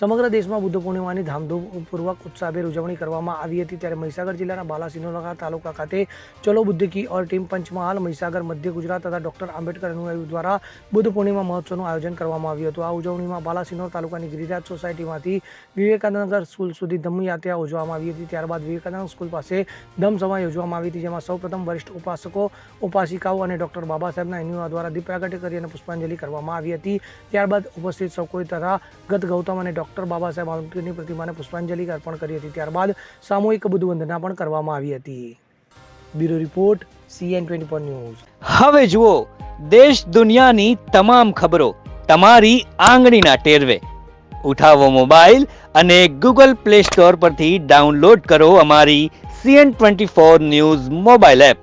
સમગ્ર દેશમાં બુદ્ધ પૂર્ણિમાની ધામધૂમપૂર્વક ઉત્સાહભેર ઉજવણી કરવામાં આવી હતી ત્યારે મહીસાગર જિલ્લાના બાલાસિનોરા તાલુકા ખાતે ચલો બુદ્ધ કી ઓર ટીમ પંચમહાલ, મહીસાગર, મધ્ય ગુજરાત તથા ડોક્ટર આંબેડકર અનુયાયીઓ દ્વારા બુદ્ધ પૂર્ણિમા મહોત્સવનું આયોજન કરવામાં આવ્યું હતું. આ ઉજવણીમાં બાલાસિનોર તાલુકાની ગિરિરાજ સોસાયટીમાંથી વિવેકાનંદ સ્કૂલ સુધી ધમ્મયાત્રા યોજવામાં આવી હતી. ત્યારબાદ વિવેકાનંદ સ્કૂલ પાસે ધમસભા યોજવામાં આવી હતી, જેમાં સૌપ્રથમ વરિષ્ઠ ઉપાસકો, ઉપાસિકાઓ અને ડોક્ટર બાબા સાહેબના એન્યુઆ દ્વારા દીપ પ્રાગટ્ય કરી અને પુષ્પાંજલિ કરવામાં આવી હતી. ત્યારબાદ ઉપસ્થિત સૌ કોઈ તથા ગત ગૌતમ અને ડોક્ટર બાબા સાહેબ આંબેડકરની પ્રતિમાને પુષ્પાંજલિ અર્પણ કરી હતી. ત્યારબાદ સામૂહિક વંદના પણ કરવામાં આવી હતી. Bureau report CN twenty four news. હવે જુઓ, દેશ દુનિયાની તમામ ખબરો તમારી આંગળીના ટેરવે. ઉઠાવો મોબાઈલ અને ગૂગલ પ્લે સ્ટોર પરથી ડાઉનલોડ કરો અમારી CN twenty four news mobile app.